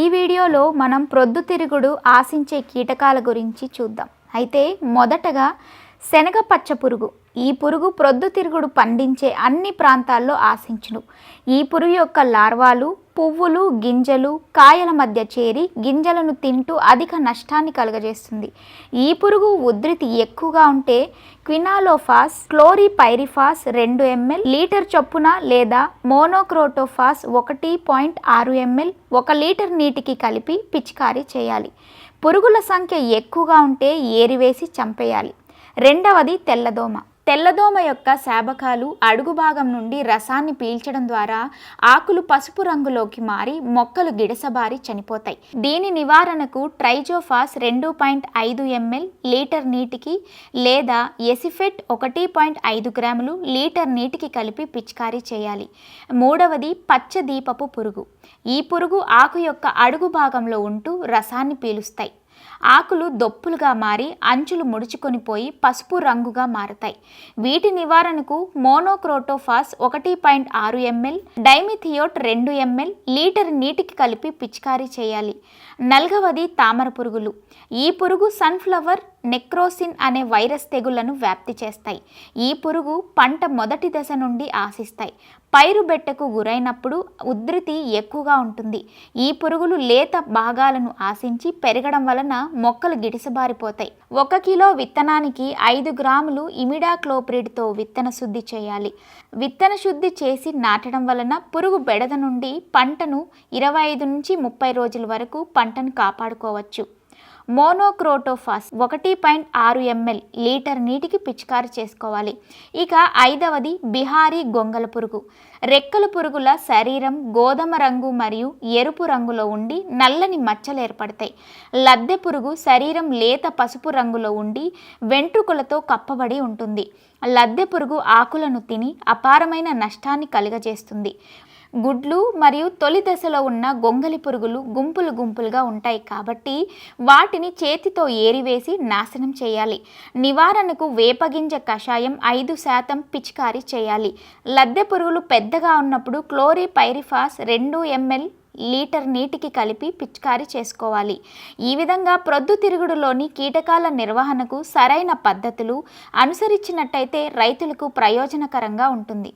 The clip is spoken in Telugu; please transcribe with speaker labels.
Speaker 1: ఈ వీడియోలో మనం ప్రొద్దుతిరుగుడు ఆశించే కీటకాల గురించి చూద్దాం. అయితే మొదటగా శనగ పచ్చ పురుగు. ఈ పురుగు ప్రొద్దుతిరుగుడు పండించే అన్ని ప్రాంతాల్లో ఆశించును. ఈ పురుగు యొక్క లార్వాలు పువ్వులు గింజలు కాయల మధ్య చేరి గింజలను తింటూ అధిక నష్టాన్ని కలుగజేస్తుంది. ఈ పురుగు ఉధృతి ఎక్కువగా ఉంటే క్వినాలోఫాస్ క్లోరిపైరిఫాస్ రెండు ఎంఎల్ లీటర్ చొప్పున లేదా మోనోక్రోటోఫాస్ ఒకటి పాయింట్ ఆరు ఎంఎల్ ఒక లీటర్ నీటికి కలిపి పిచికారీ చేయాలి. పురుగుల సంఖ్య ఎక్కువగా ఉంటే ఏరివేసి చంపేయాలి. రెండవది తెల్లదోమ. తెల్లదోమ యొక్క శాబకాలు అడుగు భాగం నుండి రసాన్ని పీల్చడం ద్వారా ఆకులు పసుపు రంగులోకి మారి మొక్కలు గిడసబారి చనిపోతాయి. దీని నివారణకు ట్రైజోఫాస్ రెండు పాయింట్ ఐదు ఎంఎల్ లీటర్ నీటికి లేదా ఎసిఫెట్ ఒకటి పాయింట్ ఐదు గ్రాములు లీటర్ నీటికి కలిపి పిచికారీ చేయాలి. మూడవది పచ్చ దీపపు పురుగు. ఈ పురుగు ఆకు యొక్క అడుగు భాగంలో ఉంటూ రసాన్ని పీలుస్తాయి. ఆకులు దొప్పులుగా మారి అంచులు ముడుచుకొని పోయి పసుపు రంగుగా మారతాయి. వీటి నివారణకు మోనోక్రోటోఫాస్ ఒకటి పాయింట్ ఆరు ఎంఎల్ డైమిథియోట్ రెండు ఎంఎల్ లీటర్ నీటికి కలిపి పిచికారీ చేయాలి. నల్గవది తామర పురుగులు. ఈ పురుగు సన్ఫ్లవర్ నెక్రోసిన్ అనే వైరస్ తెగుళ్ళను వ్యాప్తి చేస్తాయి. ఈ పురుగు పంట మొదటి దశ నుండి ఆశిస్తాయి. పైరు బెట్టకు గురైనప్పుడు ఉధృతి ఎక్కువగా ఉంటుంది. ఈ పురుగులు లేత భాగాలను ఆశించి పెరగడం వలన మొక్కలు గిడిసబారిపోతాయి. ఒక కిలో విత్తనానికి ఐదు గ్రాములు ఇమిడాక్లోప్రిడ్తో విత్తన శుద్ధి చేయాలి. విత్తన శుద్ధి చేసి నాటడం వలన పురుగు బెడద నుండి పంటను ఇరవై ఐదు నుంచి ముప్పై రోజుల వరకు పంటను కాపాడుకోవచ్చు. మోనోక్రోటోఫాస్ ఒకటి పాయింట్ ఆరు ఎంఎల్ లీటర్ నీటికి పిచికారి చేసుకోవాలి. ఇక ఐదవది బిహారీ గొంగల పురుగు. రెక్కల పురుగుల శరీరం గోధుమ రంగు మరియు ఎరుపు రంగులో ఉండి నల్లని మచ్చలు ఏర్పడతాయి. లద్దె పురుగు శరీరం లేత పసుపు రంగులో ఉండి వెంట్రుకలతో కప్పబడి ఉంటుంది. లద్దె పురుగు ఆకులను తిని అపారమైన నష్టాన్ని కలుగజేస్తుంది. గుడ్లు మరియు తొలి దశలో ఉన్న గొంగలి పురుగులు గుంపులు గుంపులుగా ఉంటాయి కాబట్టి వాటిని చేతితో ఏరివేసి నాశనం చేయాలి. నివారణకు వేపగింజ కషాయం ఐదు శాతం పిచికారీ చేయాలి. లద్దె పురుగులు పెద్దగా ఉన్నప్పుడు క్లోరిపైరిఫాస్ రెండు ఎంఎల్ లీటర్ నీటికి కలిపి పిచికారీ చేసుకోవాలి. ఈ విధంగా ప్రొద్దుతిరుగుడులోని కీటకాల నిర్వహణకు సరైన పద్ధతులు అనుసరించినట్టయితే రైతులకు ప్రయోజనకరంగా ఉంటుంది.